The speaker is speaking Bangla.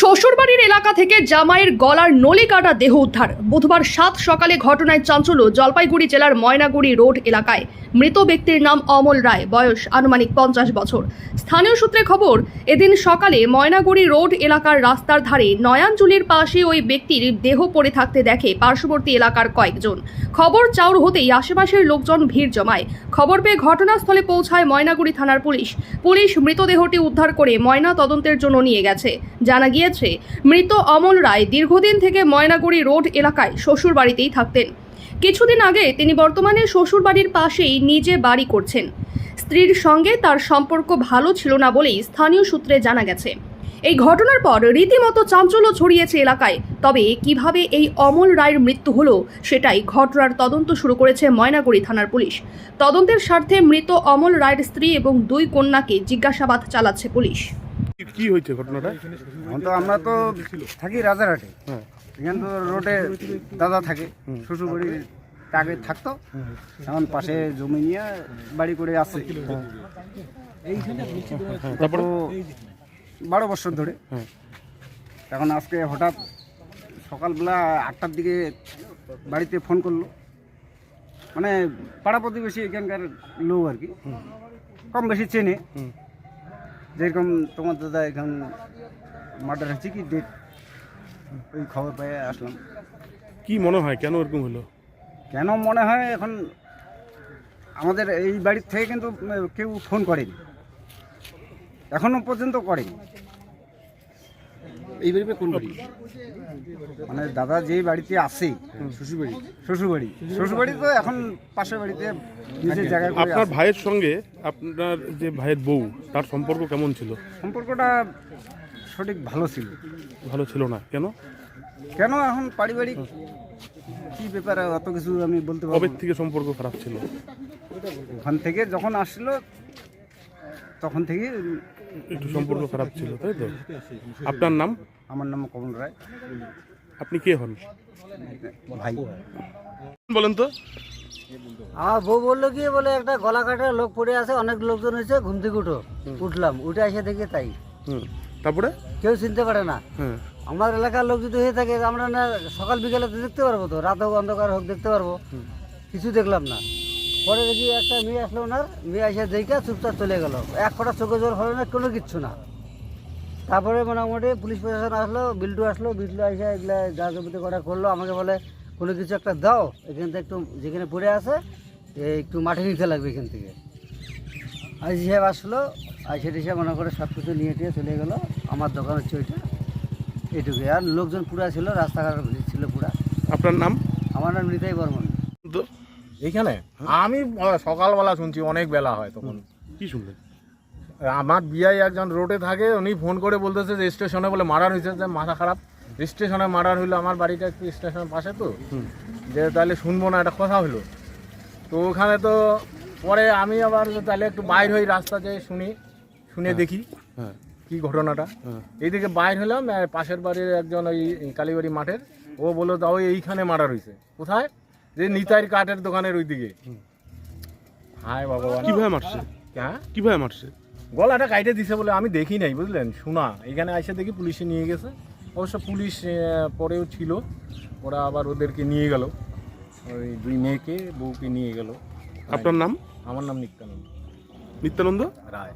শ্বশুরবাড়ির এলাকা থেকে জামাইয়ের গলার নলি কাটা দেহ উদ্ধার। বুধবার সাত সকালে ঘটনায় চাঞ্চল্য জলপাইগুড়ি জেলার ময়নাগুড়ি রোড এলাকায়। মৃত ব্যক্তির নাম অমল রায়, বয়স আনুমানিক পঞ্চাশ বছর। স্থানীয় সূত্রে খবর, এদিন সকালে ময়নাগুড়ি রোড এলাকার রাস্তার ধারে নয়াঞ্জলির পাশে ওই ব্যক্তির দেহ পড়ে থাকতে দেখে পার্শ্ববর্তী এলাকার কয়েকজন। খবর চাউর হতেই আশেপাশের লোকজন ভিড় জমায়। খবর পেয়ে ঘটনাস্থলে পৌঁছায় ময়নাগুড়ি থানার পুলিশ। পুলিশ মৃতদেহটি উদ্ধার করে ময়না তদন্তের জন্য নিয়ে গেছে। জানা গিয়েছে মৃত অমল রায় দীর্ঘদিন থেকে ময়নাগুড়ি রোড এলাকায় শ্বশুর বাড়িতেই থাকতেন। কিছুদিন আগে তিনি বর্তমানে শ্বশুর বাড়ির পাশেই নিজে বাড়ি করছেন। স্ত্রীর সঙ্গে তার সম্পর্ক ভালো ছিল না বলেই স্থানীয় সূত্রে জানা গেছে। এই ঘটনার পর রীতিমতো চাঞ্চল্য ছড়িয়েছে এলাকায়। তবে কীভাবে এই অমল রায়ের মৃত্যু হলো সেটাই ঘটনার তদন্ত শুরু করেছে ময়নাগুড়ি থানার পুলিশ। তদন্তের স্বার্থে মৃত অমল রায়ের স্ত্রী এবং দুই কন্যাকে জিজ্ঞাসাবাদ চালাচ্ছে পুলিশ। কি- হয়েছে ঘটনাটা? এখন তো আমরা তো থাকি রাজারহাটে। হ্যাঁ। এখানে তো রোডে দাদা থাকে শ্বশুর বাড়ি আগে থাকতো। এখন পাশে জমি নিয়ে বাড়ি করে আসছে। তারপর? বারো বছর ধরে। হ্যাঁ। এখন আজকে হঠাৎ সকালবেলা আটটার দিকে বাড়িতে ফোন করল। মানে পাড়া প্রতিবেশী এখানকার লোক আর কি। কম বেশি চেনে। যেরকম তোমার দাদা এখন মার্ডার হয়েছে কি ডেট ওই খবর পেয়ে আসলাম। কি মনে হয় কেন এরকম হলো? কেন মনে হয় এখন আমাদের এই বাড়ির থেকে কিন্তু কেউ ফোন করেনি। এখনও পর্যন্ত করেনি। এই বাড়িতে কোন বাড়ি? মানে দাদা যেই বাড়িতে আসে শ্বশুর বাড়ি শ্বশুর বাড়ি শ্বশুর বাড়ি তো এখন পাশের বাড়িতে নিজের জায়গায় আপনার ভাইয়ের সঙ্গে আপনার যে ভাইয়ের বউ তার সম্পর্ক কেমন ছিল? সম্পর্কটা সঠিক ভালো ছিল। ভালো ছিল না। কেন? কেন এখন পারিবারিক কি ব্যাপারে অত কিছু আমি বলতে পারব কবে থেকে সম্পর্ক খারাপ ছিল? ওখান থেকে যখন আসলো তখন থেকে একটু সম্পূর্ণ খারাপ ছিল তাই তো? আপনার নাম? আমার নাম কমল রায়। আপনি কে হন? ভাই। বলেন তো। আমার বউ বলল কি বলে একটা গলা কাটা লোক পড়ে আছে অনেক লোকজন হয়েছে ঘুম থেকে উঠো। উঠলাম উঠে এসে দেখি তাই। তারপরে? কেউ চিনতে পারে না। আমার এলাকার লোক যদি হয়ে থাকে আমরা না সকাল বিকেলে তো দেখতে পারব তো রাত হোক অন্ধকার হোক দেখতে পারব। কিছু দেখলাম না। পরে দেখি একটা মেয়ে আসলো ওনার মেয়ে এসে দেখে চুপচাপ চলে গেল। এক ফোঁটা চোখে জল হলো না কোনো কিচ্ছু না। তারপরে মোটামুটি পুলিশ প্রশাসন আসলো বিল্টু আসলো বিল্টু এসে এগুলো যা জমিতে কটা করল আমাকে বলে কোনো কিছু একটা দাও এখান থেকে একটু যেখানে পড়ে আছে একটু মাঠে নিতে লাগবে এখান থেকে। আজ সাহেব আসলো আইসে টিসে মনে করে সব কিছু নিয়ে টিয়ে চলে গেলো। আমার দোকান হচ্ছে ওইটা এটুকুই আর লোকজন পুরা ছিল রাস্তাঘাট ছিল পুরা। আপনার নাম? আমার নাম নিতাই বর্মন। এইখানে আমি সকালবেলা শুনছি অনেক বেলা হয় তখন। কি শুনলেন? আমার বিয়াই একজন রোডে থাকে উনি ফোন করে বলতেছে যে স্টেশনে বলে মার্ডার হয়েছে যে মাথা খারাপ। স্টেশনে মার্ডার হইল আমার বাড়িটা একটু স্টেশনের পাশে তো। যে তাহলে শুনব না একটা কথা হলো তো ওখানে তো পরে আমি আবার তাহলে একটু বাইর হই রাস্তা যে শুনি শুনে দেখি হ্যাঁ। কি ঘটনাটা। হ্যাঁ। এইদিকে বাইর হলাম পাশের বাড়ির একজন ওই কালীবাড়ি মাঠের ও বলল তাও এইখানে মার্ডার হয়েছে কোথায়? যে নিতাইয়ের কাঠের দোকানের ওইদিকে। হায় বাবা কীভাবে মারছে? হ্যাঁ? কীভাবে মারছে? গলাটা কাইটে দিছে বলে আমি দেখি নাই বুঝলেন? শোনা এখানে এসে দেখি পুলিশে নিয়ে গেছে। অবশ্য পুলিশ পরেও ছিল। ওরা আবার ওদেরকে নিয়ে গেল। ওই দুই মেয়েকে বউকে নিয়ে গেল। আপনার নাম? আমার নাম নিত্যানন্দ। নিত্যানন্দ? রায়।